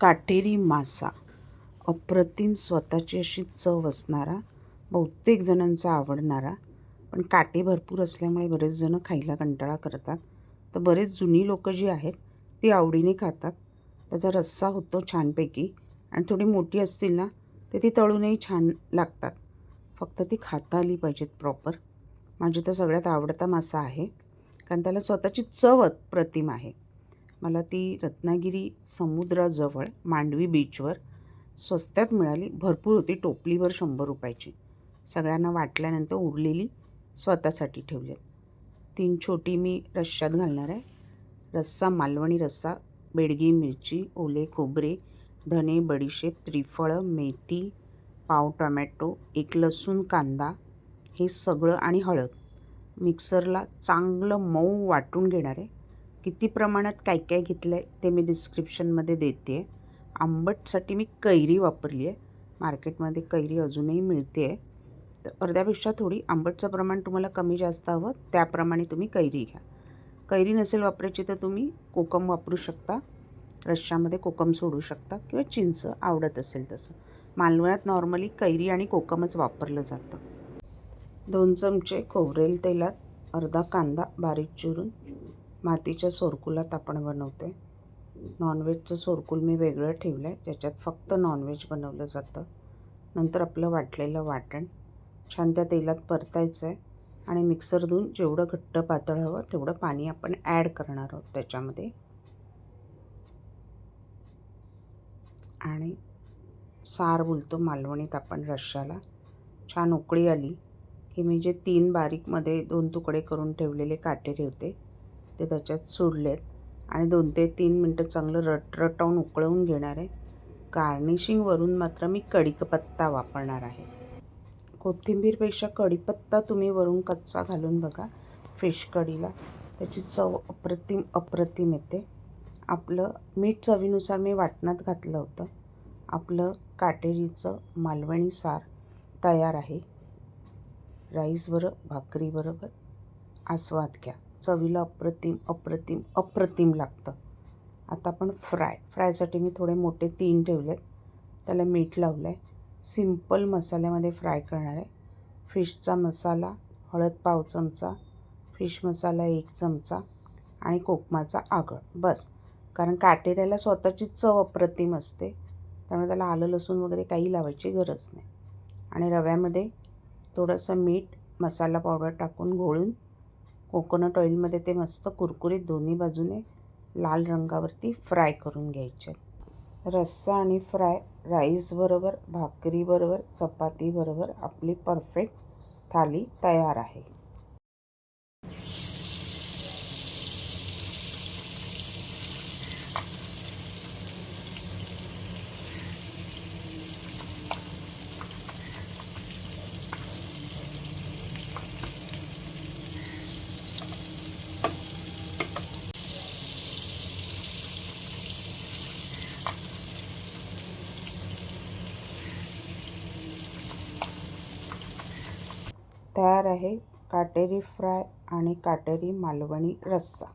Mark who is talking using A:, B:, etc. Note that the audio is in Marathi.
A: काटेरी मासा अप्रतिम स्वतःची अशी चव असणारा बहुतेक जणांचा आवडणारा पण काटे भरपूर असल्यामुळे बरेच जणं खायला कंटाळा करतात. तर बरेच जुनी लोकं जी आहेत ती आवडीने खातात. त्याचा रस्सा होतो छानपैकी आणि थोडी मोठी असतील ना तर ती तळूनही छान लागतात. फक्त ती खाता आली पाहिजेत प्रॉपर माझी तर सगळ्यात आवडता मासा आहे कारण त्याला स्वतःची चव अप्रतिम आहे. मला ती रत्नागिरी समुद्राजवळ मांडवी बीचवर स्वस्तात मिळाली. भरपूर होती. टोपलीवर शंभर रुपयाची. सगळ्यांना वाटल्यानंतर उरलेली स्वतःसाठी ठेवली. तीन छोटी मी रश्श्यात घालणार आहे. रस्सा मालवणी रस्सा बेडगी मिरची ओले खोबरे धने बडीशेप त्रिफळं मेथी पाव टोमॅटो एक लसूण कांदा हे सगळं आणि हळद. मिक्सरला चांगलं मऊ वाटून घेणार आहे. किती प्रमाणात काय काय घेतलं आहे ते मी डिस्क्रिप्शनमध्ये देते. आहे आंबटसाठी मी कैरी वापरली आहे. मार्केटमध्ये कैरी अजूनही मिळते आहे. तर अर्ध्यापेक्षा थोडी आंबटचं प्रमाण तुम्हाला कमी जास्त हवं त्याप्रमाणे तुम्ही कैरी घ्या. कैरी नसेल वापरायची तर तुम्ही कोकम वापरू शकता. रश्श्यामध्ये कोकम सोडू शकता किंवा चिंच आवडत असेल तसं. मालवणात नॉर्मली कैरी आणि कोकमच वापरलं जातं. दोन चमचे खोबरेल तेलात अर्धा कांदा बारीक चिरून मातीच्या सोरकुलात आपण बनवते. नॉनव्हेजचं सोरकुल मी वेगळं ठेवलं आहे ज्याच्यात फक्त नॉनव्हेज बनवलं जातं. नंतर आपलं वाटलेलं वाटण. छान त्या तेलात परतायचं आहे आणि मिक्सर धुवून जेवढं घट्ट पातळ हवं तेवढं पाणी आपण ॲड करणार आहोत त्याच्यामध्ये. आणि सार बोलतो मालवणीत आपण रश्शाला छान उकळी आली की मी जे तीन बारीकमध्ये दोन तुकडे करून ठेवलेले काटे होते ते त्याच्यात सोडलेत. आणि दोन ते तीन मिनटं चांगलं रटरटावून उकळवून घेणार आहे. गार्निशिंगवरून मात्र मी कढीपत्ता वापरणार आहे. कोथिंबीरपेक्षा कढीपत्ता तुम्ही वरून कच्चा घालून बघा फिश कढीला. त्याची चव अप्रतिम अप्रतिम येते. आपलं मीठ चवीनुसार मी वाटणात घातलं होतं. आपलं काटेरीचं मालवणी सार तयार आहे. राईसबरोबर भाकरीबरोबर आस्वाद घ्या. चवीला अप्रतिम अप्रतिम अप्रतिम लागतं. आता आपण फ्राय फ्रायसाठी मी थोडे मोठे तीन ठेवलेत. त्याला मीठ लावलं आहे सिंपल मसाल्यामध्ये फ्राय करणार आहे. फिशचा मसाला हळद पाव चमचा फिश मसाला एक चमचा आणि कोकमाचा आगळ. बस. कारण काटेऱ्याला स्वतःची चव अप्रतिम असते. त्यामुळे त्याला आलं लसूण वगैरे काही लावायची गरज नाही. आणि रव्यामध्ये थोडंसं मीठ मसाला पावडर टाकून घोळून कोकोनट ऑइलमध्ये ते मस्त कुरकुरीत दोन्ही बाजूने लाल रंगावरती फ्राय करून घ्यायचे. रस्सा आणि फ्राय राईसबरोबर भाकरीबरोबर चपातीबरोबर आपली परफेक्ट थाली तयार आहे. तयार आहे. काटेरी फ्राय आणि काटेरी मालवणी रस्सा.